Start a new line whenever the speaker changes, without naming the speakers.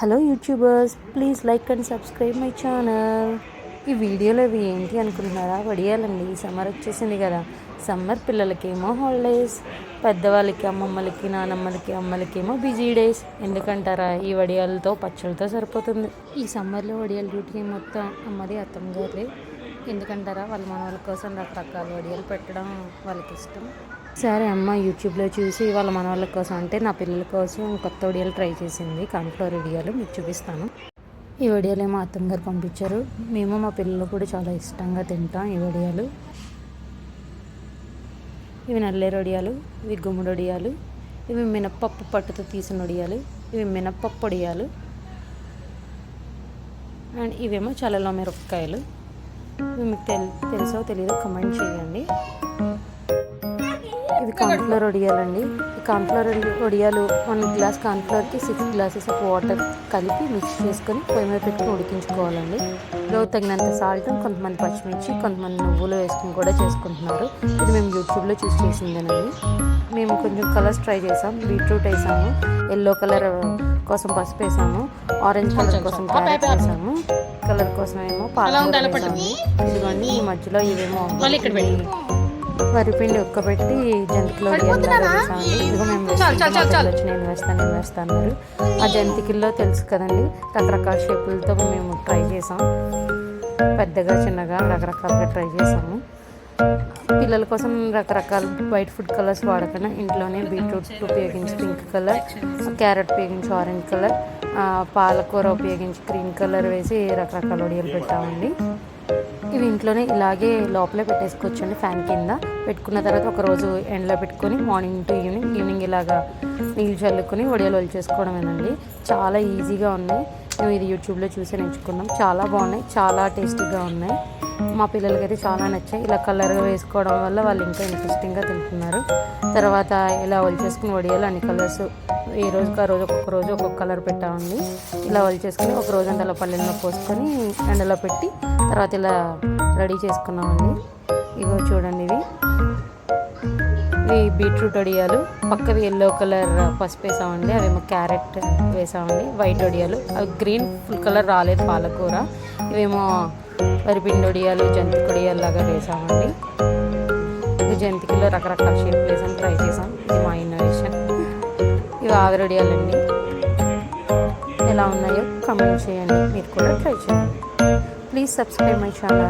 Hello YouTubers please like and subscribe my channel. ఈ వీడియోలో ఇవి ఏంటి అనుకుంటున్నారా? వడియాలండి. సమ్మర్ వచ్చేసింది కదా. సమ్మర్ పిల్లలకేమో హాలిడేస్ పెద్దవాళ్ళకి అమ్మమ్మలకి నానమ్మలకి అమ్మలకేమో బిజీ డేస్ ఎందుకంటారా? ఈ వడియాలతో పచ్చళ్ళతో సరిపోతుంది. ఈ సమ్మర్లో వడియాల డ్యూటీ మొత్తం అమ్మది అత్తమ్మ గారి ఎందుకంటారా? వాళ్ళ మనవాళ్ళ కోసం రకరకాల వడియాలు పెట్టడం వాళ్ళకి ఇష్టం. సరే అమ్మ యూట్యూబ్లో చూసి వాళ్ళ మనవాళ్ళ కోసం అంటే నా పిల్లల కోసం కొత్త వడియాలు ట్రై చేసింది కాన్ఫ్లవర్ వడియాలు మీకు చూపిస్తాను. ఈ వడియాలు మా అత్తమ్మ గారు పంపించారు. మేము మా పిల్లలు కూడా చాలా ఇష్టంగా తింటాం ఈ వడియాలు. ఇవి నల్లేరు వడియాలు ఇవి గుమ్మడి వడియాలు ఇవి మినప్పప్పు పట్టుతో తీసిన వడియాలు ఇవి మినప్పప్పు వడియాలు అండ్ ఇవేమో చలలో మిరపకాయలు ఇవి మీకు తెల్ తెలుసో తెలియదో కమెంట్ చేయండి. ఇవి కార్న్ఫ్లవర్ వడియాలండి ఈ కార్న్ఫ్లవర్ వడియాలు వన్ గ్లాస్ కార్న్ఫ్లవర్కి సిక్స్ గ్లాసెస్ ఆఫ్ వాటర్ కలిపి మిక్స్ చేసుకొని పొయ్యి మీద పెట్టుకుని ఉడికించుకోవాలండి. లో తగినంత సాల్ట్ కొంతమంది పచ్చిమిర్చి కొంతమంది నువ్వులు వేసుకుని కూడా చేసుకుంటున్నారు. ఇది మేము యూట్యూబ్లో చూసి చేసిందేనండి. మేము కొంచెం కలర్స్ ట్రై చేసాం. బీట్రూట్ వేసాము ఎల్లో కలర్ కోసం పసుపు వేసాము ఆరెంజ్ కలర్ కోసం క్యారెట్ వేసాము. కలర్ కోసం ఏమో పాలకూర వేసాము. ఇదిగోండి ఈ మధ్యలో ఇవేమో వరిపిండి ఉక్కబెట్టి జంతికలో ఇదిగో మేము నేను వేస్తాను నేను వేస్తాను అన్నారు. ఆ జంతికల్లో తెలుసు కదండి రకరకాల షేపులతో మేము ట్రై చేసాం. పెద్దగా చిన్నగా రకరకాలుగా ట్రై చేసాము. పిల్లల కోసం రకరకాల వైట్ ఫుడ్ కలర్స్ వాడకుండా ఇంట్లోనే బీట్రూట్ ఉపయోగించి పింక్ కలర్ క్యారెట్ ఉపయోగించి ఆరెంజ్ కలర్ పాలకూర ఉపయోగించి గ్రీన్ కలర్ వేసి రకరకాల వడియాలు పెట్టామండి. ఇవి ఇంట్లోనే ఇలాగే లోపలే పెట్టేసుకోవచ్చండి ఫ్యాన్ కింద. పెట్టుకున్న తర్వాత ఒక రోజు ఎండలో పెట్టుకొని మార్నింగ్ టు ఈవినింగ్ ఈవినింగ్ ఇలాగా నీళ్ళు చల్లుకొని వడియాలు చేసుకోవడమేనండి చాలా ఈజీగా ఉన్నాయి. మేము ఇది యూట్యూబ్లో చూసి నేర్చుకున్నాం. చాలా బాగున్నాయి చాలా టేస్టీగా ఉన్నాయి. మా పిల్లలకి అయితే చాలా నచ్చాయి. ఇలా కలర్గా వేసుకోవడం వల్ల వాళ్ళు ఇంకా ఇంట్రెస్టింగ్గా తింటున్నారు. తర్వాత ఇలా చేసుకుని వడియాలు అన్ని కలర్స్ ఏ రోజుకి ఆ రోజు ఒక్కొక్క రోజు ఒక్కొక్క కలర్ పెట్టామండి ఇలా చేసుకుని ఒక రోజు అంతా పల్లెల్లో పోసుకొని ఎండలో పెట్టి తర్వాత ఇలా రెడీ చేసుకున్నామండి. ఇగో చూడండి ఇవి. ఇవి బీట్రూట్ వడియాలు పక్కవి ఎల్లో కలర్ పసుపు వేసామండి అవేమో క్యారెట్ వేసామండి వైట్ వడియాలు అవి గ్రీన్ ఫుల్ కలర్ రాలేదు పాలకూర. ఇవేమో వరిపిండి వడియాలు జంతికి వడియాలు లాగా వేసామండి. ఇది జంతికలో రకరకాల షేప్ వేసాం ట్రై చేసాం. ఇది మా ఇన్నోవేషన్ ఇవి ఆవిరి ఎలా ఉన్నాయో కమెంట్ చేయండి. మీరు కూడా ట్రై చేయండి. Please subscribe my channel